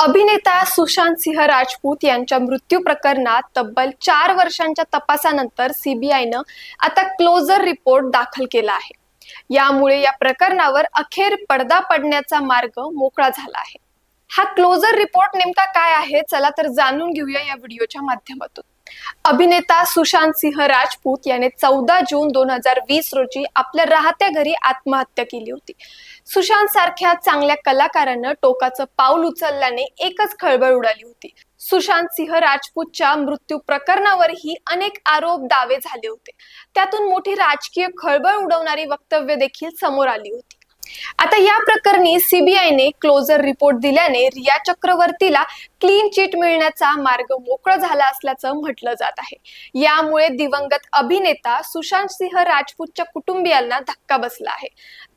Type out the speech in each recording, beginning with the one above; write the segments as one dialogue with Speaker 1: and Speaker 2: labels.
Speaker 1: अभिनेता सुशांत सिंह राजपूत यांच्या मृत्यू प्रकरणात तब्बल चार वर्षांच्या तपासानंतर सीबीआयनं आता क्लोजर रिपोर्ट दाखल केला आहे. यामुळे या प्रकरणावर अखेर पडदा पडण्याचा मार्ग मोकळा झाला आहे. हा क्लोजर रिपोर्ट नेमका काय आहे? चला तर जाणून घेऊया या व्हिडिओच्या माध्यमातून. अभिनेता सुशांत सिंह राजपूत याने चौदा जून दोन हजार वीस रोजी आपल्या राहत्या घरी आत्महत्या केली होती. सुशांत सारख्या चांगल्या कलाकारानं टोकाचं पाऊल उचलल्याने एकच खळबळ उडाली होती. सुशांत सिंह राजपूतच्या मृत्यू प्रकरणावरही अनेक आरोप दावे झाले होते. त्यातून मोठी राजकीय खळबळ उडवणारी वक्तव्य देखील समोर आली होती. आता या प्रकरणी सीबीआयने क्लोजर रिपोर्ट दिल्याने रिया चक्रवर्तीला क्लीन चिट मिळण्याचा मार्ग मोकळा झाला असल्याचं म्हटलं जात आहे. यामुळे दिवंगत अभिनेता सुशांत सिंह राजपूतच्या कुटुंबियांना धक्का बसला आहे.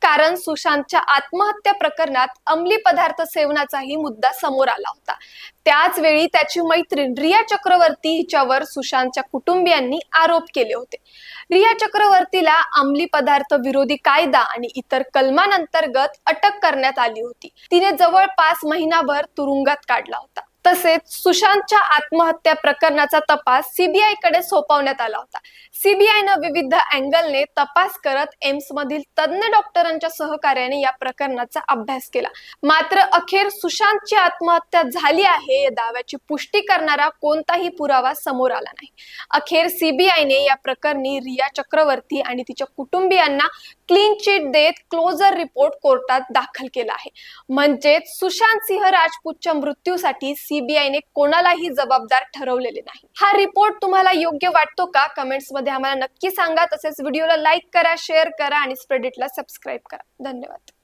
Speaker 1: कारण सुशांतच्या आत्महत्या प्रकरणात अंमली पदार्थ सेवनाचाही मुद्दा समोर आला होता. त्याच वेळी त्याची मैत्रीण रिया चक्रवर्ती हिच्यावर सुशांतच्या कुटुंबियांनी आरोप केले होते. रिया चक्रवर्तीला अंमली पदार्थ विरोधी कायदा आणि इतर कलमांअंतर्गत अटक करण्यात आली होती. तिने जवळपास महिनाभर तुरुंगात काढला होता. तसेच सुशांतच्या आत्महत्या प्रकरणाचा तपास सीबीआयकडे सोपवण्यात आला होता. सीबीआयनं विविध अँगलने तपास करत एम्स मधील तज्ञ डॉक्टरांच्या सहकार्याने या प्रकरणाचा अभ्यास केला. मात्र अखेर सुशांतची आत्महत्या झाली आहे या दाव्याची पुष्टी करणारा कोणताही पुरावा समोर आला नाही. अखेर सीबीआयने या प्रकरणी रिया चक्रवर्ती आणि तिच्या कुटुंबियांना क्लीन चिट देत क्लोजर रिपोर्ट कोर्टात दाखल केला आहे. म्हणजेच सुशांत सिंह राजपूतच्या मृत्यूसाठी सीबीआयने कोणालाही जबाबदार ठरवलेले नाही. हा रिपोर्ट तुम्हाला योग्य वाटतो का? कमेंट्समध्ये आम्हाला नक्की सांगा. तसेच व्हिडिओला लाईक करा शेअर करा आणि स्प्रेडिटला सबस्क्राईब करा. धन्यवाद.